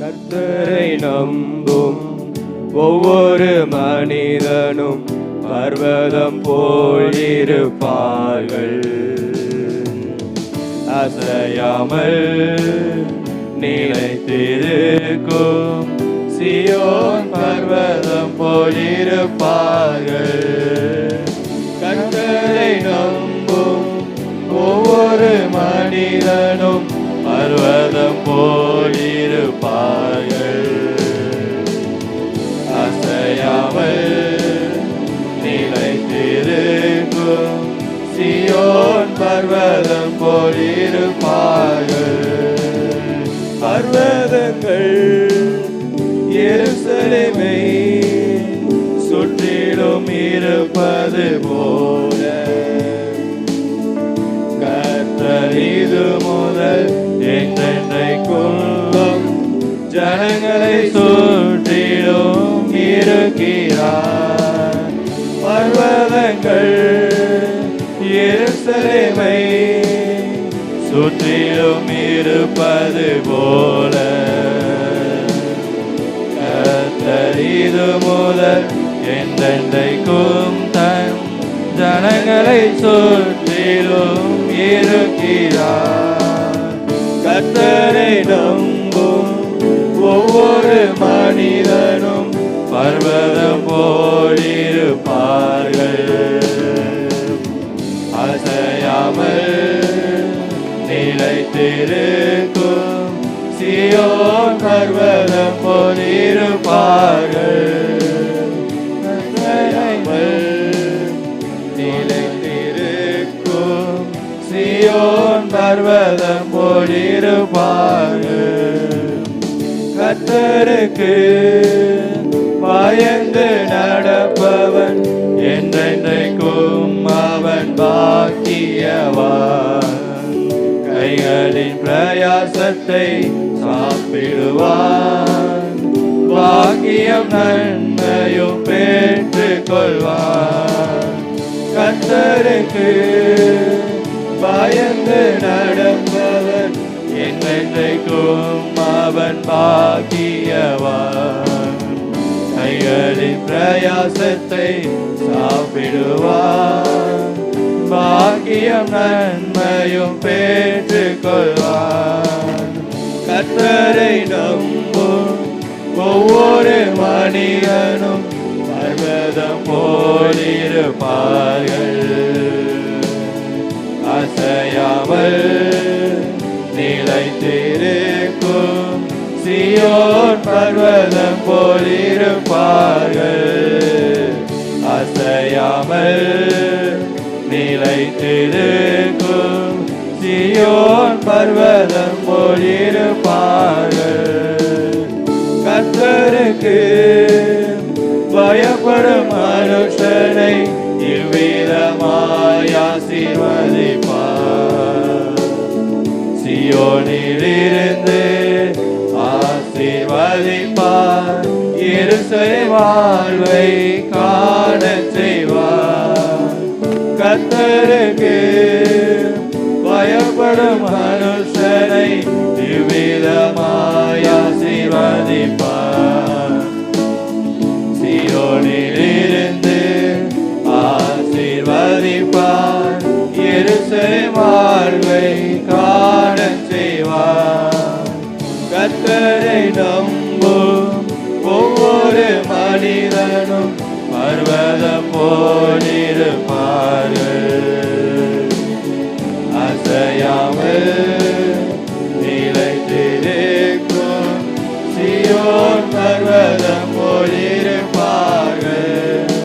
கர்த்தரை நம்பும் ஒவ்வொரு மனிதனும் பர்வதம் போலிருப்பார்கள். அசையாமல் நிலைத்திருக்கும் சியோன் பர்வதம் போலிருப்பார்கள். கர்த்தரை நம்பும் ஒவ்வொரு மனிதனும் பர்வதம் போல் இருப்பார்கள் பர்வதங்கள் எருசலேமை சுற்றிலும் இருப்பது போல. கர்த்தர் இது முதல் என்றென்றைக்குள்ளும் ஜனங்களை சுற்றிலும் இருக்கிறார். பர்வதங்கள் எருசலேமை சுற்றிலும் இருப்பது போல. கத்தரிது முதல் என்றென்றைக்கும் தன் ஜனங்களை சுற்றிலும் இருக்கிறார். கத்தரை நம்பும் ஒவ்வொரு மனிதனும் பர்வதம் போலிருப்பார்கள் அசையாமல் நிலைத்திருக்கும். சியோன் பர்வதம் போலிருப்பார்கள் நிலைத்திருக்கும். சியோன் பர்வதம் போலிருப்பார்கள் கத்தருக்கு பயந்து நட பிரயாசத்தை சாப்பிடுவான். பாக்கியம் நன்மையும் பெற்றுக் கொள்வான் கத்தருக்கு பயந்து நடப்பவன் என்றென்றைக்கும் அவன் பாக்கியவான். கைகளின் பிரயாசத்தை சாப்பிடுவான். பாக்கியம் நன்மையும் பெற்றுக் கொள்வான் கத்தரை நம்பும். ஒவ்வொரு மனிதனும் பர்வதம் போலிருப்பார்கள் அசையாமல் நிலைத்திருக்கும். சியோன் பர்வதம் போலிருப்பார்கள் அசையாமல் நிலைத்திருக்கும் சியோன் பர்வதம் போலிருப்பார்கள் கத்தருக்கு பயப்படும் மனுஷனை இவ்விதமாய் ஆசீர்வதிப்பார். சியோனிலிருந்து ஆசீர்வதிப்பார். இருசை வாழ்வை காண செய்வார். கத்தருக்கு பயப்படும் மனுஷனை இவ்விதமாய் ஆசீர்வதிப்பார். சியோனிலிருந்து ஆசீர்வதிப்பார். எருசை வாழ்வை காண செய்வார். கத்தரை நம்பும் ஒவ்வொரு மனிதனும் பர்வதம் போலிருப்பார்கள்.